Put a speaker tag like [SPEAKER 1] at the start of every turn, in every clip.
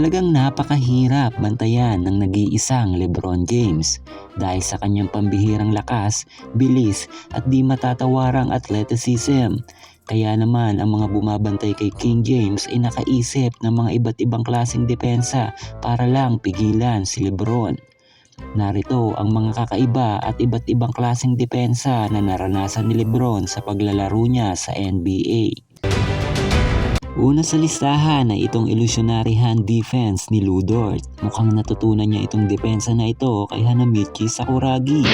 [SPEAKER 1] Talagang napakahirap bantayan ng nag-iisang Lebron James dahil sa kanyang pambihirang lakas, bilis at di matatawarang athleticism. Kaya naman ang mga bumabantay kay King James ay nakaisip ng mga iba't ibang klaseng depensa para lang pigilan si Lebron. Narito ang mga kakaiba at iba't ibang klaseng depensa na naranasan ni Lebron sa paglalaro niya sa NBA. Una sa listahan ay itong illusionary hand defense ni Lou Dort. Mukhang natutunan niya itong depensa na ito kay Hanamichi Sakuragi.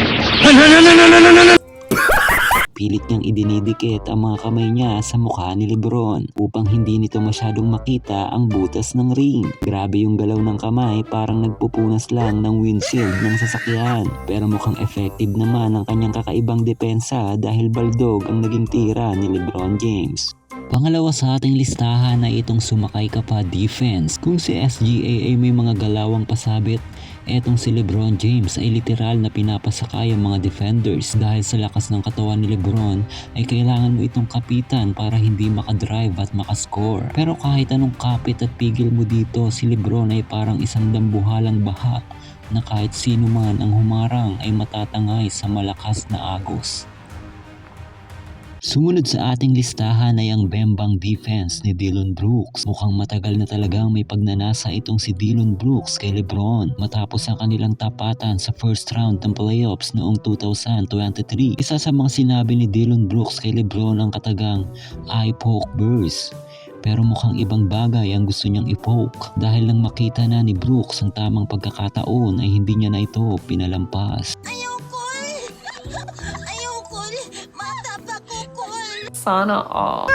[SPEAKER 1] Pilit niyang idinidikit ang mga kamay niya sa mukha ni Lebron upang hindi nito masyadong makita ang butas ng ring. Grabe yung galaw ng kamay parang nagpupunas lang ng windshield ng sasakyan. Pero mukhang effective naman ang kanyang kakaibang depensa dahil baldog ang naging tira ni Lebron James. Pangalawa sa ating listahan ay itong sumakay ka pa defense. Kung si SGA ay may mga galawang pasabit, etong si Lebron James ay literal na pinapasakay ang mga defenders dahil sa lakas ng katawan ni Lebron ay kailangan mo itong kapitan para hindi makadrive at makascore. Pero kahit anong kapit at pigil mo dito, si Lebron ay parang isang dambuhalang baha na kahit sino man ang humarang ay matatangay sa malakas na agos. Sumunod sa ating listahan ay ang bembang defense ni Dillon Brooks. Mukhang matagal na talagang may pagnanasa itong si Dillon Brooks kay Lebron matapos ang kanilang tapatan sa first round ng playoffs noong 2023. Isa sa mga sinabi ni Dillon Brooks kay Lebron ang katagang eye poke burst. Pero mukhang ibang bagay ang gusto niyang ipoke dahil nang makita na ni Brooks ang tamang pagkakataon ay hindi niya na ito pinalampas.
[SPEAKER 2] Ayoko
[SPEAKER 3] Sana all.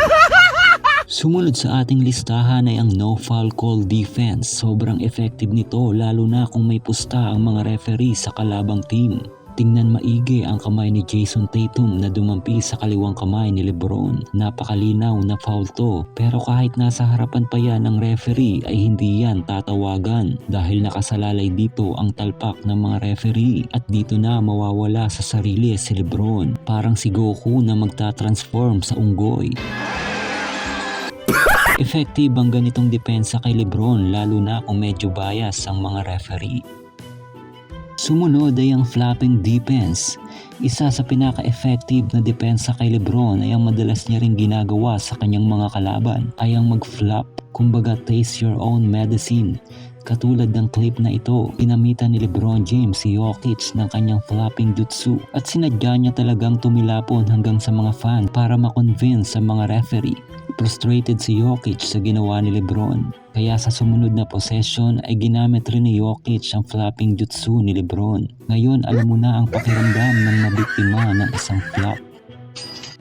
[SPEAKER 1] Sumunod sa ating listahan ay ang no foul call defense. Sobrang effective nito lalo na kung may pusta ang mga referee sa kalabang team. Tingnan maigi ang kamay ni Jason Tatum na dumampi sa kaliwang kamay ni Lebron. Napakalinaw na foul to pero kahit nasa harapan pa yan ng referee ay hindi yan tatawagan dahil nakasalalay dito ang talpak ng mga referee at dito na mawawala sa sarili si Lebron. Parang si Goku na magta-transform sa unggoy. Effective ang ganitong depensa kay Lebron lalo na kung medyo bias ang mga referee. Sumunod ay ang flopping defense. Isa sa pinaka-effective na depensa kay Lebron ay ang madalas niya ring ginagawa sa kanyang mga kalaban ay ang mag-flop, kumbaga taste your own medicine. Katulad ng clip na ito, pinamitan ni Lebron James si Jokic ng kanyang flopping jutsu at sinadya niya talagang tumilapon hanggang sa mga fan para makonvince sa mga referee. Frustrated si Jokic sa ginawa ni Lebron. Kaya sa sumunod na possession ay ginamit rin ni Jokic ang flopping jutsu ni Lebron. Ngayon alam mo na ang pakiramdam ng nabiktima ng isang flop.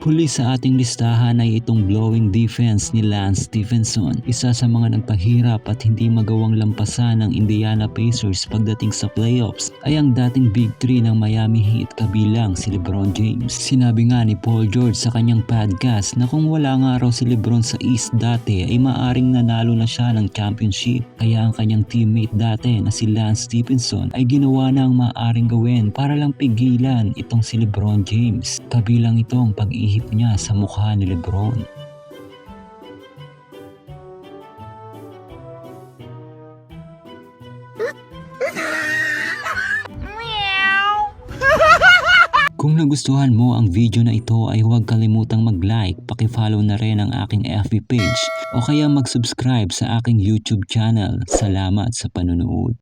[SPEAKER 1] Huli sa ating listahan ay itong blowing defense ni Lance Stephenson. Isa sa mga nagpahirap at hindi magawang lampasan ng Indiana Pacers pagdating sa playoffs ay ang dating Big 3 ng Miami Heat kabilang si Lebron James. Sinabi nga ni Paul George sa kanyang podcast na kung wala nga raw si Lebron sa East dati ay maaring nanalo na siya ng championship. Kaya ang kanyang teammate dati na si Lance Stephenson ay ginawa na ang maaaring gawin para lang pigilan itong si Lebron James. Kabilang itong pag-ihip niya sa mukha ni Lebron. Kung nagustuhan mo ang video na ito ay huwag kalimutang mag-like, pakifollow na rin ang aking FB page o kaya mag-subscribe sa aking YouTube channel. Salamat sa panunood.